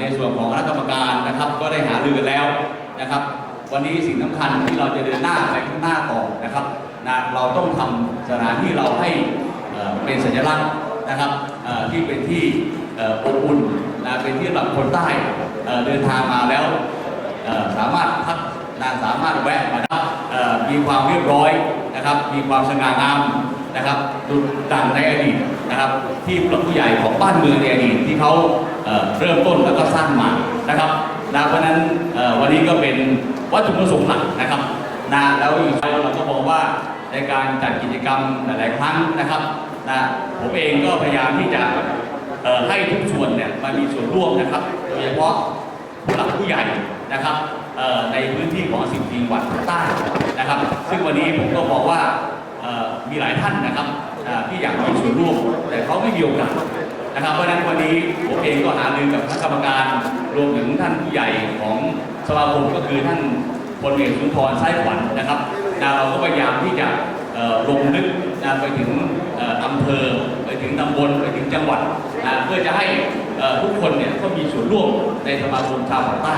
ในส่วนของคณะกรรมการนะครับก็ได้หารือกันแล้วนะครับ วันนี้สิ่งสำคัญที่เราจะเดินหน้าไปข้างหน้าต่อนะครับนะเราต้องทำสถานที่เราให้เป็นสัญลักษณ์นะครับที่เป็นที่อบอุ่นนะเป็นที่สำหรับคนใต้เดินทางมาแล้วสามารถพักนะสามารถแวะมาได้มีความเรียบร้อยนะครับ มีความสง่างามนะครับดุดังในอดีตนะครับ ที่ผู้หลักผู้ใหญ่ของบ้านเมืองในอดีตที่เขา เริ่มต้นแล้วก็สร้างมานะครับนะเพราะนั้นวันนี้ก็เป็นวัตถุประสงค์หลักนะครับนะแล้วอีกอย่างเราก็บอกว่าในการจัดกิจกรรมหลาย ๆ ครั้งนะครับนะผมเองก็พยายามที่จะให้ทุกส่วนเนี่ยมามีส่วนร่วมนะครับ โดยเฉพาะผู้หลักผู้ใหญ่นะครับในพื้นที่ของสิบจังหวัดใต้นะครับ ซึ่งวันนี้ผมก็บอกว่ามีหลายท่านนะครับที่อยากมีส่วนร่วม แต่เขาไม่มีโอกาส นะครับ เพราะฉะนั้นวันนี้ผมเองก็หารือกับคณะกรรมการรวมถึงท่านผู้ใหญ่ของสมาคมก็คือท่านพลเอกสุนทรไส้ขวัญนะครับนะเราก็พยายามที่จะลงลึกนะไปถึงอำเภอไปถึงตำบลไปถึงจังหวัดนะเพื่อจะให้ทุกคนเนี่ยก็มีส่วนร่วมในสมาคมชาวภาคใต้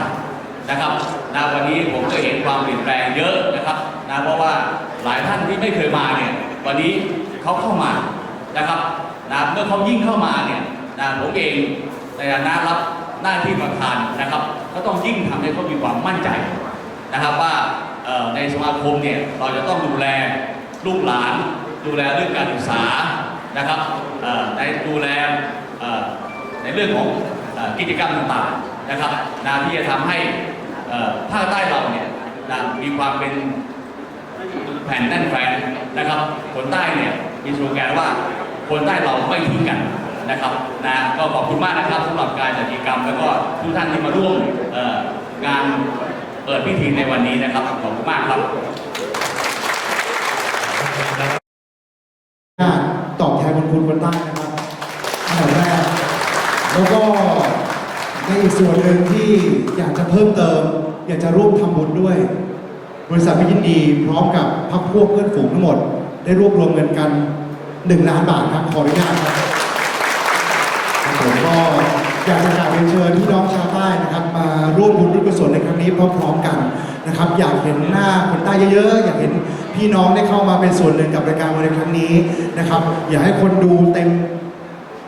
นะครับนะวันนี้ผมก็เห็นความเปลี่ยนแปลงเยอะนะครับนะเพราะว่าหลายท่านที่ไม่เคยมาเนี่ยวันนี้เขาเข้ามานะครับ นะเมื่อเขายิ่งเข้ามาเนี่ยนะผมเองในฐานะรับหน้าที่ประธานนะครับ ก็ต้องยิ่งทำให้เขามีความมั่นใจนะครับว่าในสมาคมเนี่ยเราจะต้องดูแลลูกหลาน ดูแลเรื่องการศึกษานะครับในดูแลในเรื่องของกิจกรรมต่างๆนะครับนะที่จะทำให้ภาคใต้เราเนี่ยมีความเป็นแผ่นแน่นแฟนนะครับคนใต้เนี่ยมีสโลแกนว่า คนใต้เราไม่ทิ้งกันนะครับนะก็ขอบคุณมากนะครับสำหรับการจัดกิจกรรม แล้วก็ทุกท่านที่มาร่วมงานเปิดพิธีในวันนี้นะครับขอบคุณมากครับตอบแทนบุญคุณคนใต้นะครับอันดับแรกแล้วก็ในอีกส่วนหนึ่งที่อยากจะเพิ่มเติม อยากจะร่วมทำบุญด้วย บริษัทพิยินดีพร้อมกับพักพวกเพื่อนฝูงทั้งหมด ได้รวบรวมเงินกัน 1 ล้านบาทครับขออนุญาตครับผมก็อยากจะกราบเรียนเชิญพี่น้องชาวใต้นะครับ มาร่วมบุญร่วมกุศลในครั้งนี้พร้อมๆกันนะครับ อยากเห็นหน้าคนใต้เยอะๆ อยากเห็นพี่น้องได้เข้ามาเป็นส่วนหนึ่งกับรายการวันในครั้งนี้นะครับ อยากให้คนดูเต็ม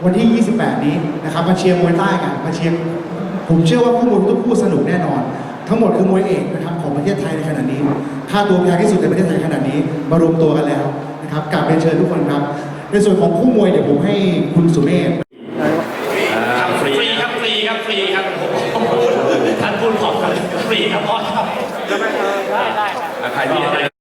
วันที่ 28 นี้นะครับมาเชียร์มวยใต้กันมาเชียร์ผมเชื่อว่าคู่มวยทุกคู่สนุกแน่นอน ทั้งหมดคือมวยเอกนะครับของประเทศไทยในขณะนี้ค่าตัวแพงที่สุดในประเทศไทยขณะนี้มารวมตัวกันแล้ว ครับกลับเรียนเชิญทุกคนครับ ในส่วนของคู่มวยเดี๋ยวผมให้คุณสุเมธครับฟรีครับฟรีครับฟรีครับผมพูดท่านพูดของกันฟรีครับพ่อครับได้ได้ใครที่